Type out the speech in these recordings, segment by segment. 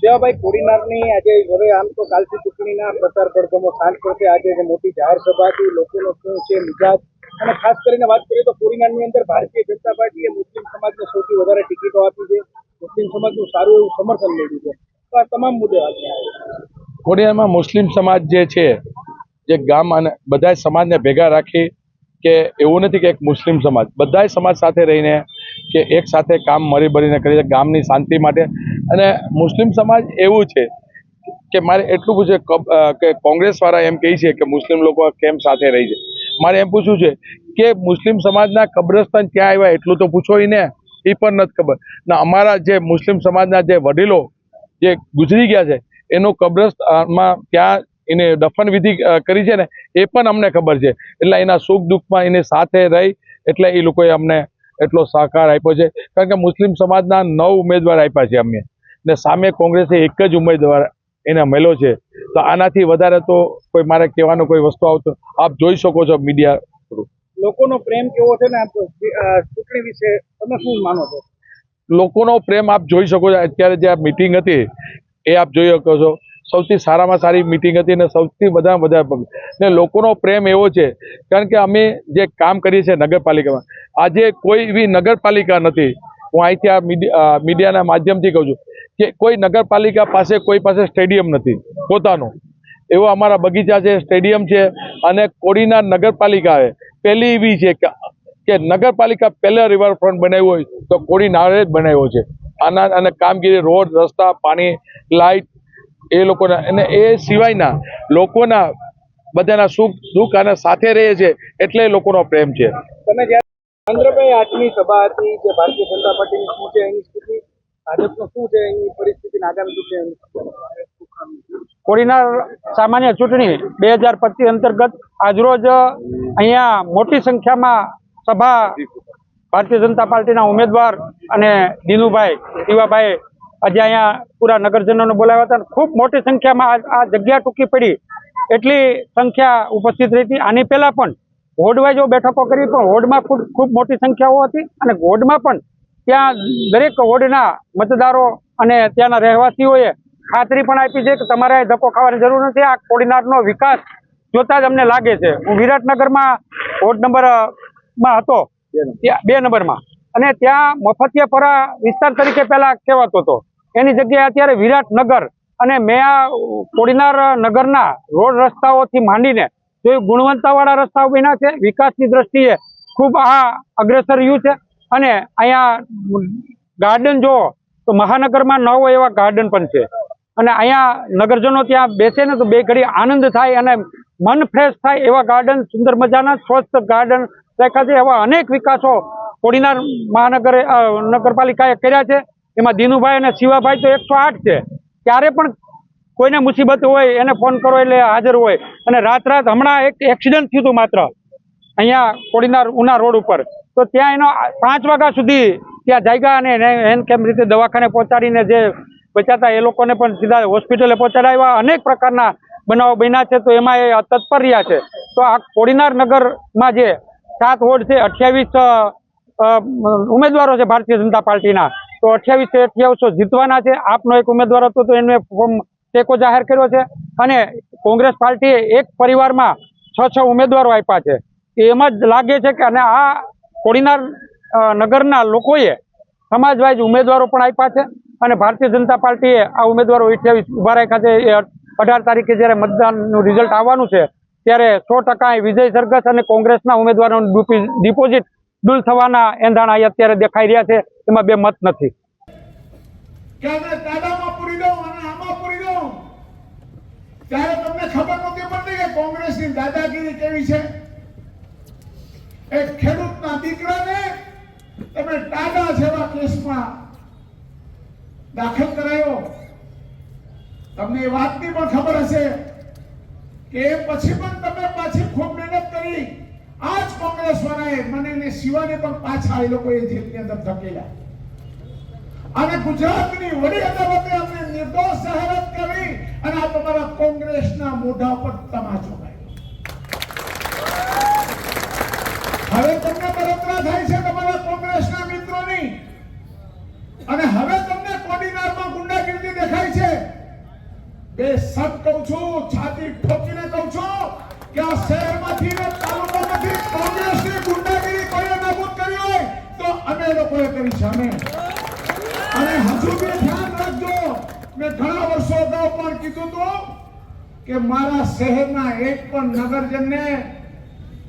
સેવાભાઈ કોડીનારની આજે હવે આમ તો કાલથી ચૂંટણીના પ્રચાર પડઘમો સાંજ પડશે આજે મોટી જાહેર સભા હતી લોકોનો શું છે મિજાજ? અને ખાસ કરીને વાત કરીએ તો કોડીનારની અંદર ભારતીય જનતા પાર્ટીએ મુસ્લિમ સમાજને સૌથી વધારે ટિકિટો આપી છે. મુસ્લિમ સમાજનું સારું એવું સમર્થન મેળવ્યું છે. તો આ તમામ મુદ્દે વાત કોડિયામાં મુસ્લિમ સમાજ જે છે, જે ગામ અને બધા સમાજને ભેગા રાખી કે એવું નથી કે એક મુસ્લિમ સમાજ. બધા સમાજ સાથે રહીને કે એક સાથે કામ મળી ભરીને કરી છે, ગામની શાંતિ માટે. અને મુસ્લિમ સમાજ એવું છે કે મારે એટલું પૂછે કે કોંગ્રેસવાળા એમ કહે છે કે મુસ્લિમ લોકો કેમ સાથે રહી છે? મારે એમ પૂછવું છે કે મુસ્લિમ સમાજના કબ્રસ્તાન ક્યાં આવ્યા એટલું તો પૂછો ને. એ પણ નથી ખબર. ના, અમારા જે મુસ્લિમ સમાજના જે વડીલો જે ગુજરી ગયા છે, એનું કબ્રસ્તાનમાં ક્યાં એને દફન વિધિ કરી છે ને, એ પણ અમને ખબર છે. એટલે એના સુખ દુઃખમાં એની સાથે રહી, એટલે એ લોકોએ અમને એટલો સહકાર આપ્યો છે. કારણ કે મુસ્લિમ સમાજના નવ ઉમેદવાર આપ્યા છે અમે ને સામે કોંગ્રેસે એક જ ઉમેદવાર એને મળ્યો છે. તો આનાથી વધારે તો કોઈ મારે કહેવાનો કોઈ વસ્તુ આવતો આપ જોઈ શકો છો મીડિયા થ્રુ લોકોનો પ્રેમ કેવો છે ને ચૂંટણી વિશે તમે શું માનો છો? લોકોનો પ્રેમ આપ જોઈ શકો છો. અત્યારે જે આ મિટિંગ હતી એ આપ જોઈ શકો છો. સૌથી સારામાં સારી મિટિંગ હતી અને સૌથી બધા બધા ને લોકોનો પ્રેમ એવો છે, કારણ કે અમે જે કામ કરીએ છીએ નગરપાલિકામાં, આજે કોઈ એવી નગરપાલિકા નથી. હું અહીંથી આ મીડિયા મીડિયાના માધ્યમથી કહું છું કે કોઈ નગરપાલિકા પાસે કોઈ પાસે સ્ટેડિયમ નથી, પોતાનું. એવો અમારા બગીચા છે સ્ટેડિયમ છે, અને કોડીના નગરપાલિકાએ પહેલી એવી છે કે કે નગરપાલિકા પહેલા રિવરફ્રન્ટ બનાવ્યું હોય તો કોડીનારે જ બનાવ્યો છે. આના અને કામગીરી, રોડ, રસ્તા, પાણી લાઇટ એ લોકોના અને એ સિવાયના લોકોના બધાના સુખ દુઃખ અને સાથે રહે છે એટલે એ લોકોનો પ્રેમ છે. તમે જ્યારે ચંદ્રભાઈ આજની સભા હતી જે ભારતીય જનતા પાર્ટીની શું છે એની સ્થિતિ ભાજપનું શું છે એની પરિસ્થિતિ આગામી ચૂંટણી કોડીનાર સામાન્ય ચૂંટણી બે હજાર પચીસ અંતર્ગત આજરોજ અહીંયા મોટી સંખ્યામાં સભા ભારતીય જનતા પાર્ટીના ઉમેદવાર અને દિનુભાઈ શિવાભાઈ આજે અહીંયા પૂરા નગરજનોને બોલાવ્યા હતા ખૂબ મોટી સંખ્યામાં આ જગ્યા ટૂંકી પડી. એટલી સંખ્યા ઉપસ્થિત રહી હતી. આની પહેલાં પણ વોર્ડવાઇઝ બેઠકો કરી પણ હોડમાં ખૂબ ખૂબ મોટી સંખ્યાઓ હતી અને હોડમાં પણ ત્યાં દરેક વોર્ડના મતદારો અને ત્યાંના રહેવાસીઓએ ખાતરી પણ આપી છે કે તમારે ધક્કો ખાવાની જરૂર નથી. આ કોડીનારનો વિકાસ જોતા જ અમને લાગે છે. હું વિરાટનગરમાં વોર્ડ નંબરમાં હતો. બે નંબરમાં. અને ત્યાં મફતિયાપરા વિસ્તાર તરીકે પહેલાં કહેવાતો હતો. એની જગ્યાએ અત્યારે વિરાટનગર અને મેં આ કોડીનાર નગરના રોડ રસ્તાઓથી માંડીને જે ગુણવત્તાવાળા રસ્તાઓ બન્યા છે, વિકાસની દ્રષ્ટિએ ખૂબ આ અગ્રેસર રહ્યું છે. અને અહીંયા ગાર્ડન જો તો મહાનગરમાં ન હોય એવા ગાર્ડન પણ છે. અને અહીંયા નગરજનો ત્યાં બેસે ને તો બે ઘડી આનંદ થાય અને મન ફ્રેશ થાય એવા ગાર્ડન, સુંદર મજાના સ્વસ્થ ગાર્ડન છે. એવા અનેક વિકાસો કોડીનાર મહાનગર નગરપાલિકાએ કર્યા છે. એમાં દિનુભાઈ અને શિવાભાઈ તો એકસો આઠ છે. ક્યારે પણ કોઈને મુસીબત હોય, એને ફોન કરો એટલે હાજર હોય. અને રાત રાત હમણાં એક એક્સિડન્ટ થયું હતું માત્ર. અહીંયા કોડીનાર, ઉના રોડ ઉપર. તો ત્યાં એનો પાંચ વાગ્યા સુધી ત્યાં જાગ્યા અને એન કેમ રીતે દવાખાને પહોંચાડીને જે બચાતા, એ લોકોને પણ સીધા હોસ્પિટલે પહોંચાડાવ્યા અનેક પ્રકારના બનાવો બન્યા છે, તો એમાં એ તત્પર રહ્યા છે. તો આ કોડીનાર નગરમાં જે સાત વોર્ડ છે, અઠ્યાવીસ ઉમેદવારો છે ભારતીય જનતા પાર્ટીના. તો અઠ્યાવીસ અઠ્યાવીસો જીતવાના છે. આપનો એક ઉમેદવાર હતો તો એને ફોર્મ ટેકો જાહેર કર્યો છે અને કોંગ્રેસ પાર્ટીએ એક પરિવારમાં છ છ ઉમેદવારો આપ્યા છે. એમાં જ લાગે છે કે અને આ કોડીનાર નગરના લોકોએ સમાજવાઇઝ ઉમેદવારો પણ આપ્યા છે અને ભારતીય જનતા પાર્ટીએ આ ઉમેદવારો અઠ્યાવીસ ઊભા રાખ્યા છે. એ અઢાર તારીખે જ્યારે મતદાનનું રિઝલ્ટ આવવાનું છે, ત્યારે સો ટકા વિજય સરઘસ અને કોંગ્રેસના ઉમેદવારોનું ડિપોઝિટ દૂર થવાના એંધાણ અત્યારે દેખાઈ રહ્યા છે, એમાં બે મત નથી. ત્યારે તમને ખબર નહોતી પડતી કે કોંગ્રેસની દાદાગીરી કેવી છે? એક ખેડૂતના દીકરાને તમે ટાડા જેવા કેસમાં દાખલ કરાયો. તમને એ વાતની પણ ખબર હશે કે પછી પણ તમે પાછી ખૂબ મહેનત કરી. આજ જ કોંગ્રેસ મને ને શિવાને પણ પાછા એ લોકોએ જેલની અંદર ધકેલ્યા અને ગુજરાતની વડી અદાલતે અમને નિર્દોષ સહેરત કરી અને આ તમારા કોંગ્રેસના મોઢા પર તમાચો હવે તમને બળતરા થાય છે તમારા કોંગ્રેસના મિત્રોની. અને હવે તમને કોડીનારમાં ગુંડાગીરી દેખાય છે. બે સબ કહું છું, છાતી અમે અને હજુ બી ધ્યાન રાખજો. મેં ઘણા વર્ષો અગાઉ પણ કીધું હતું કે મારા શહેરના એક પણ નગરજનને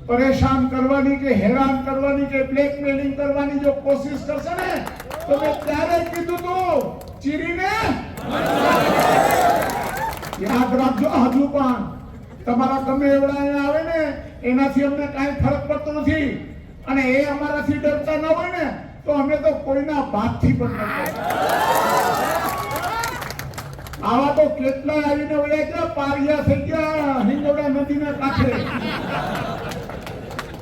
પરેશાન કરવાની કે હેરાન કરવાની કે બ્લેકમેલિંગ કરવાની જો કોશિશ કરશે ને, તો મેં ત્યારે કીધું તું ચીરીને યાદ રાખજો હજુ પણ. તમારા ગમે એવડા આવે ને, એનાથી અમને કાંઈ ફરક પડતો નથી. અને એ અમારાથી ડરતા ન હોય ને તો અમે તો કોઈના બાપથી પણ આવા તો કેટલા આવીને વળ્યા ગયા પારિયા થઈ ગયા હિંગોડા નદીના કાંઠે.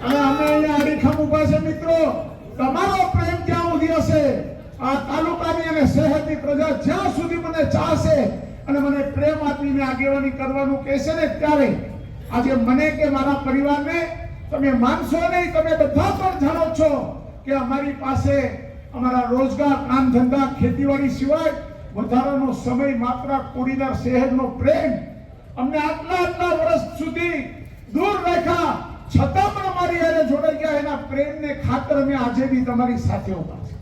અને અમે અહીંયા અડીખમ ઊભા છે, મિત્રો. તમારો પ્રેમ ક્યાં સુધી હશે? આ તાલુકાની અને શહેરની પ્રજા જ્યાં સુધી મને ચાહશે અને મને પ્રેમ આપીને આગેવાની કરવાનું કહેશે ને ત્યારે, આજે મને કે મારા પરિવારને, તમે માનશો નહીં, તમે બધા પણ જાણો છો કે અમારી પાસે અમારા રોજગાર કામ ધંધા ખેતીવાડી સિવાય વધારાનો સમય માત્ર કોડીનાર શહેરનો પ્રેમ અમને આટલા આટલા વર્ષ સુધી દૂર રાખ્યા. છતાં પણ અમારી હારે જોડાઈ ગયા. એના પ્રેમને ખાતર અમે આજે બી તમારી સાથે ઊભા છે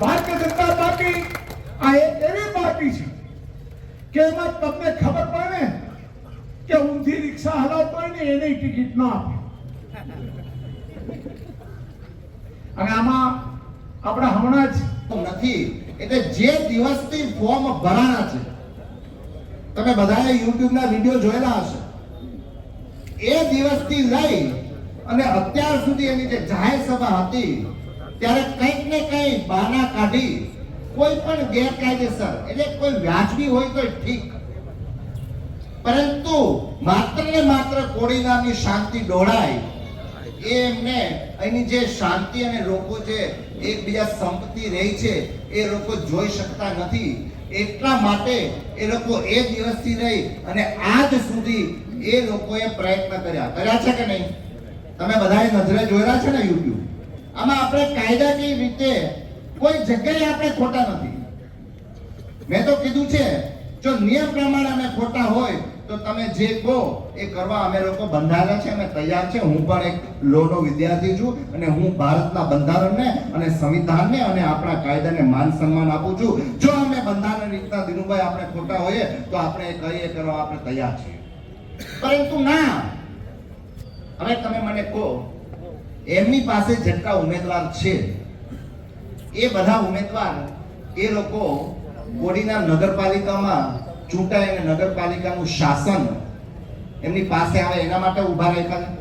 ભારતીય જનતા પાર્ટી આ એક એવી પાર્ટી છે કે એમાં તમને ખબર પડે ને કે ઊંધી રિક્ષા હલાવતો હોય ને એને ટિકિટ ના આપે. અને આમાં આપણે હમણાં જ નથી. એટલે જે દિવસથી ફોર્મ ભરાણા છે, તમે બધાએ યુટ્યુબના વીડિયો જોયેલા હશે. એ દિવસથી લઈ અને અત્યાર સુધી એની જે જાહેર સભા હતી, ત્યારે કંઈક ને કંઈ બાના કાઢી કોઈ પણ ગેરકાયદેસર, એટલે કોઈ વ્યાજબી હોય તો ઠીક. પરંતુ માત્ર ને માત્ર કોડીનારની શાંતિ ડોળાય એ એમને અહીંની જે શાંતિ અને લોકો જે એકબીજા સંપત્તિ રહી છે, એ લોકો જોઈ શકતા નથી. એટલા માટે એ લોકો એ દિવસથી રહી અને આજ સુધી એ લોકોએ પ્રયત્ન કર્યા. કર્યા છે કે નહીં? તમે બધાએ નજરે જોયેલા છે ને યુટ્યુબ આમાં આપણે કાયદાકીય રીતે કોઈ જગ્યાએ આપણે ખોટા નથી. મેં તો કીધું છે જો નિયમ પ્રમાણે અમે ખોટા હોય, તો તમે જે કહો, એ કરવા અમે લોકો બંધાયેલા છે, અમે તૈયાર છે. હું પણ એક લોનો વિદ્યાર્થી છું અને હું ભારતના બંધારણને અને સંવિધાનને અને આપણા કાયદાને માન સન્માન આપું છું. જો અમે બંધારણ રીતના દિનુભાઈ આપણે ખોટા હોઈએ, તો આપણે એ કહીએ કરવા આપણે તૈયાર છીએ. પરંતુ ના! હવે તમે મને કહો, એમની પાસે જેટલા ઉમેદવાર છે, એ બધા ઉમેદવાર, એ લોકો કોડીના નગરપાલિકામાં ચૂંટાય અને નગરપાલિકાનું શાસન એમની પાસે આવે, એના માટે ઊભા રાખ્યા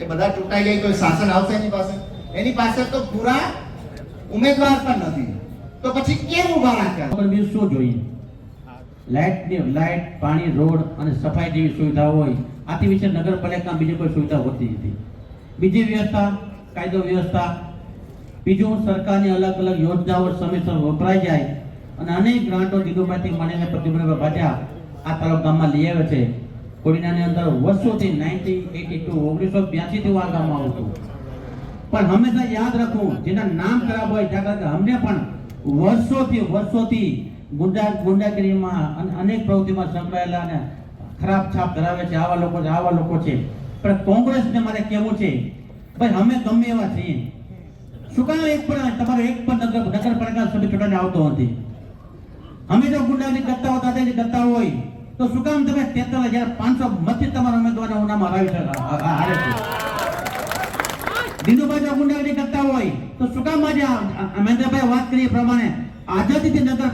એ બધા ચૂંટાઈ જાય તો શાસન આવશે એની પાસે? એની પાસે તો પૂરા ઉમેદવાર પણ નથી. તો પછી કેમ ઊભા રાખ્યા? બીજું શું જોઈએ? લાઇટની લાઇટ પાણી, રોડ અને સફાઈ જેવી સુવિધાઓ હોય. આથી વિશે નગરપાલિકામાં બીજી કોઈ સુવિધા હોતી નથી. બીજી વ્યવસ્થા, કાયદો વ્યવસ્થા બીજું સરકારની અલગ અલગ યોજનાઓ સમયસર વપરાઈ જાય અને અનેક ગ્રાન્ટો જીગોમાંથી મળીને પ્રતિબંધ ભાટિયા, આ તાલુકામાં લઈ આવે છે. કોડીનાની અંદર વર્ષોથી નાઇન્ટીન એટી ટુ, ઓગણીસો બ્યાસીથી આ ગામમાં આવતું પણ હંમેશા યાદ રાખવું જેના નામ ખરાબ હોય જાગૃત અમને પણ વર્ષોથી વર્ષોથી ગુંડા, ગુંડાગીરીમાં અને અનેક પ્રવૃત્તિમાં સંકળાયેલા અને ખરાબ છાપ ધરાવે છે આવા લોકો છે આવા લોકો છે. પણ કોંગ્રેસને મારે કહેવું છે, ભાઈ, અમે ગમે એવા છીએ. શું કામ એક પણ, તમારો એક પણ નગર નગરપાલિકા સભ્ય ચૂંટણી આવતો નથી. અમે જો ગુંડાની કરતા હોતા તેની કરતા હોય, તો શું કામ તમે તેતાલીસ હજાર પાંચસો મતથી તમારા ઉમેદવારને નામ હરાવી હારે છે. દિનુભાઈ જો ગુંડાની કરતા હોય, તો શું કામ આજે મહેન્દ્રભાઈ વાત કરી એ પ્રમાણે, આઝાદીથી નગર